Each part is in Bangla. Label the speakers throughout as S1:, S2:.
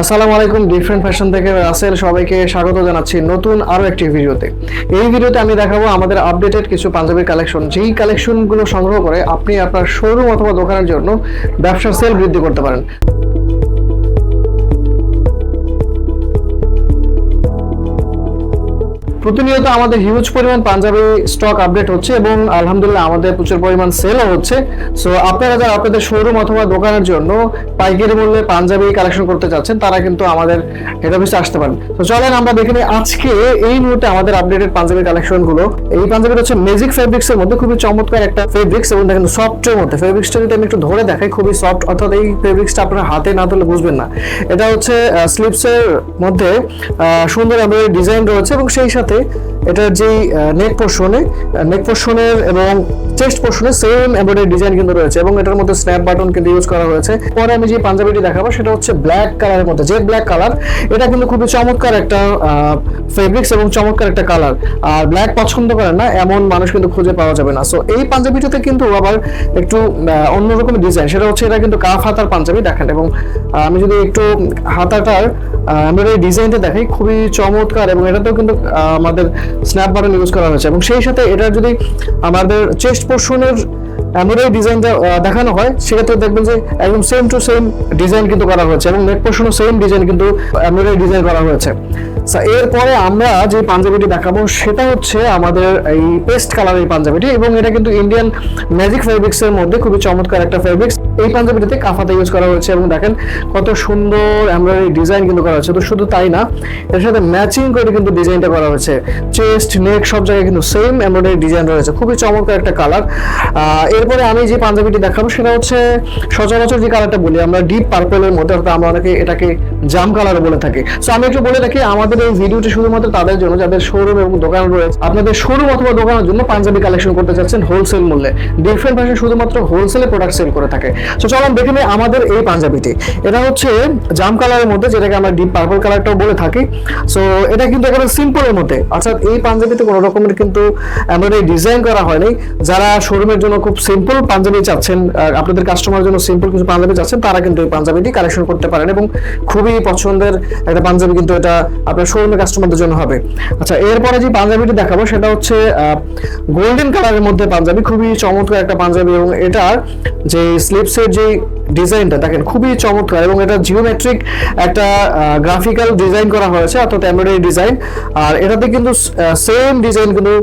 S1: আসসালামু আলাইকুম ডিফারেন্ট ফ্যাশন থেকে রাসেল সবাইকে স্বাগত জানাচ্ছি নতুন আরও একটি ভিডিওতে। এই ভিডিওতে আমি দেখাবো আমাদের আপডেটেড কিছু পাঞ্জাবির কালেকশন যেই কালেকশনগুলো সংগ্রহ করে আপনি আপনার শোরুম অথবা দোকানের জন্য ব্যবসার সেল বৃদ্ধি করতে পারেন। প্রতিনিয়ত আমাদের হিউজ পরিমাণ পাঞ্জাবি স্টক আপডেট হচ্ছে এবং আলহামদুলিল্লাহ আমাদের প্রচুর পরিমাণ সেলও হচ্ছে। সো আপনারা যারা আপনাদের শোরুম অথবা দোকানের জন্য পাইকারি মূল্যে পাঞ্জাবি কালেকশন করতে চাচ্ছেন, তারা কিন্তু আমাদের হেড অফিসে আসতে পারেন। তো চলেন আমরা দেখে নিই আজকে এই মুহূর্তে আমাদের আপডেটেড পাঞ্জাবি কালেকশনগুলো। এই পাঞ্জাবিটা হচ্ছে ম্যাজিক ফেব্রিক্স এর মধ্যে খুবই চমৎকার একটা ফেব্রিক্স এবং দেখেন সফটের মধ্যে। ফেব্রিক্সটা যদি আমি একটু ধরে দেখাই, খুবই সফট অর্থাৎ এই ফেব্রিক্সটা আপনার হাতে না ধরলে বুঝবেন না। এটা হচ্ছে স্লিপসের মধ্যে সুন্দর এমব্রয়ডারি ডিজাইন রয়েছে এবং সেই সাথে এটার যেই নেক পোর্শনে নেক পোর্শনের এবং চেস্ট পোর্শনে সেম এমব্রয়ডারি ডিজাইন কিন্তু রয়েছে এবং এটার মধ্যে স্ন্যাপ বাটন কিন্তু ইউজ করা হয়েছে। পরে আমি যে পাঞ্জাবিটি দেখাবো, সেটা হচ্ছে ব্ল্যাক কালারের মধ্যে। জেড ব্ল্যাক কালার এটা কিন্তু খুবই চমৎকার একটা ফেব্রিক্স এবং চমৎকার একটা কালার আর ব্ল্যাক পছন্দ করেন না, এমন মানুষ কিন্তু খুঁজে পাওয়া যাবে না। সো এই পাঞ্জাবিটাতে কিন্তু আবার একটু অন্যরকম ডিজাইন সেটা হচ্ছে এটা কিন্তু কাফ হাতার পাঞ্জাবি, দেখেন। এবং আমি যদি একটু হাতাটার এমব্রয়ডারি ডিজাইনটা দেখাই, খুবই চমৎকার এবং এটাতেও কিন্তু আমাদের স্ন্যাপ বাটন ইউজ করা হয়েছে। এবং সেই সাথে এটা যদি আমাদের চেস্ট পোর্শনের এমব্রয়ডারি ডিজাইনটা দেখানো হয়, সেক্ষেত্রে দেখবেন যে একদম সেম টু সেম ডিজাইন কিন্তু করা হয়েছে এবং নেক পোর্শনও সেম ডিজাইন কিন্তু এমব্রয়ডারি ডিজাইন করা হয়েছে। এরপরে আমরা যে পাঞ্জাবিটি দেখাবো, সেটা হচ্ছে আমাদের এই পেস্ট কালারের পাঞ্জাবিটি এবং এটা কিন্তু ইন্ডিয়ান ম্যাজিক ফেব্রিক্স এর মধ্যে খুবই চমৎকার একটা ফেব্রিক্স এই পাঞ্জাবিটিতে কাফাতে ইউজ করা হয়েছে এবং দেখেন কত সুন্দর এমব্রয়ডারি ডিজাইন কিন্তু করা হয়েছে। তো শুধু তাই না, এর সাথে ম্যাচিং করে কিন্তু ডিজাইনটা করা হয়েছে। চেস্ট নেক সব জায়গায় কিন্তু সেম এমব্রয়ডারি ডিজাইন রয়েছে। খুবই চমৎকার একটা কালার এরপরে আমি যে পাঞ্জাবিটি দেখাবো, সেটা হচ্ছে সচরাচর যে কালারটা বলি, আমরা ডিপ পার্পলের মধ্যে, অর্থাৎ আমরা অনেকে এটাকে জাম কালার বলে থাকি। সো আমি একটু বলে রাখি, আমাদের এই ভিডিওটি শুধুমাত্র তাদের জন্য, যাদের শোরুম এবং দোকান রয়েছে, আপনাদের শোরুম অথবা দোকানের জন্য পাঞ্জাবি কালেকশন করতে চাচ্ছেন হোলসেল মূল্যে। ডিফারেন্ট ফ্যাশন শুধুমাত্র হোলসেলে প্রোডাক্ট সেল করে থাকে। সো চলুন দেখে নিই আমাদের এই পাঞ্জাবিটি। এটা হচ্ছে জাম কালারের মধ্যে, যেটাকে আমরা ডিপ পার্পল কালারটাও বলে থাকি। সো এটা কিন্তু একেবারে সিম্পলের মধ্যে। অর্থাৎ এই পাঞ্জাবিতে কোনো রকমের কিন্তু এমব্রয়ডারি ডিজাইন করা হয়নি। যারা শোরুমের জন্য খুব সিম্পল পাঞ্জাবি চাচ্ছেন আপনাদের কাস্টমার জন্য সিম্পল কিছু পাঞ্জাবি চাচ্ছেন, তারা কিন্তু এই পাঞ্জাবিটি কালেকশন করতে পারেন এবং খুবই পছন্দের একটা পাঞ্জাবি কিন্তু এটা আপনার শোরুমের কাস্টমারদের জন্য হবে। আচ্ছা এরপরে যে পাঞ্জাবিটি দেখাবো, সেটা হচ্ছে গোল্ডেন কালারের মধ্যে পাঞ্জাবি খুবই চমৎকার একটা পাঞ্জাবি এবং এটার যে স্লিপসের যে ডিজাইনটা দেখেন, খুবই চমৎকার এবং এটা জিওমেট্রিক একটা গ্রাফিক্যাল ডিজাইন করা হয়েছে, অর্থাৎ এমব্রয়ডারি ডিজাইন আর এটাতে কিন্তু সেম ডিজাইন কিন্তু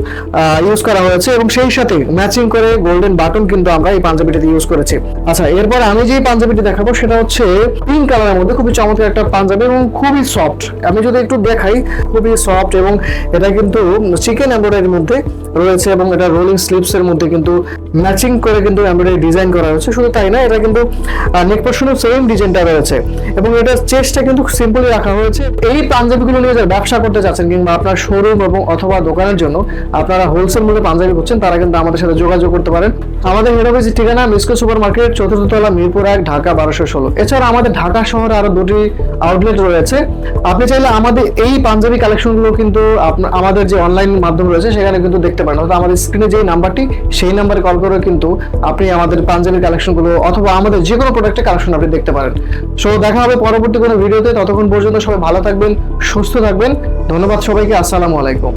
S1: ইউজ করা হয়েছে এবং সেই সাথে ম্যাচিং করে গোল্ডেন বাটন কিন্তু আমরা এই পাঞ্জাবিটিতে ইউজ করেছি। আচ্ছা এরপর আমি যে পাঞ্জাবিটি দেখাবো, সেটা হচ্ছে পিঙ্ক কালারের মধ্যে খুবই চমৎকার একটা পাঞ্জাবি এবং খুবই সফট আমি যদি একটু দেখাই, খুবই সফট এবং এটা কিন্তু চিকেন এমব্রয়ডারির মধ্যে রয়েছে এবং এটা রোলিং স্লিপস এর মধ্যে কিন্তু ম্যাচিং করে কিন্তু এমব্রয়ডারি ডিজাইন করা হয়েছে। শুধু তাই না, এটা কিন্তু নেক পোর্শনও সেম ডিজাইনটা রয়েছে। এবং এটা চেস্টটা কিন্তু সিম্পলি রাখা হয়েছে। এই পাঞ্জাবিগুলো নিয়ে যারা ব্যবসা করতে চাচ্ছেন কিংবা আপনার শোরুম এবং অথবা দোকানের জন্য আপনারা হোলসেল মূল্যে পাঞ্জাবি করছেন তারা কিন্তু আমাদের সাথে যোগাযোগ করতে পারেন। আমাদের হেড অফিসের ঠিকানা মিসকো সুপার মার্কেট চতুর্থ তলা মিরপুর এক, ঢাকা বারোশো ষোলো। এছাড়া আমাদের ঢাকা শহরে আরও দুটি আউটলেট রয়েছে। আপনি চাইলে আমাদের এই পাঞ্জাবি কালেকশনগুলো কিন্তু আমাদের যে অনলাইন মাধ্যম রয়েছে, সেখানে কিন্তু দেখতে পারেন। অর্থাৎ আমাদের স্ক্রিনে যে নাম্বারটি সেই নাম্বারে কল করে কিন্তু আপনি আমাদের পাঞ্জাবি কালেকশনগুলো অথবা আমাদের যে কোনো প্রোডাক্টের কালেকশন আপনি দেখতে পারেন। সো দেখা হবে পরবর্তী কোনো ভিডিওতে ততক্ষণ পর্যন্ত সবাই ভালো থাকবেন, সুস্থ থাকবেন। ধন্যবাদ সবাইকে। আসসালামু আলাইকুম।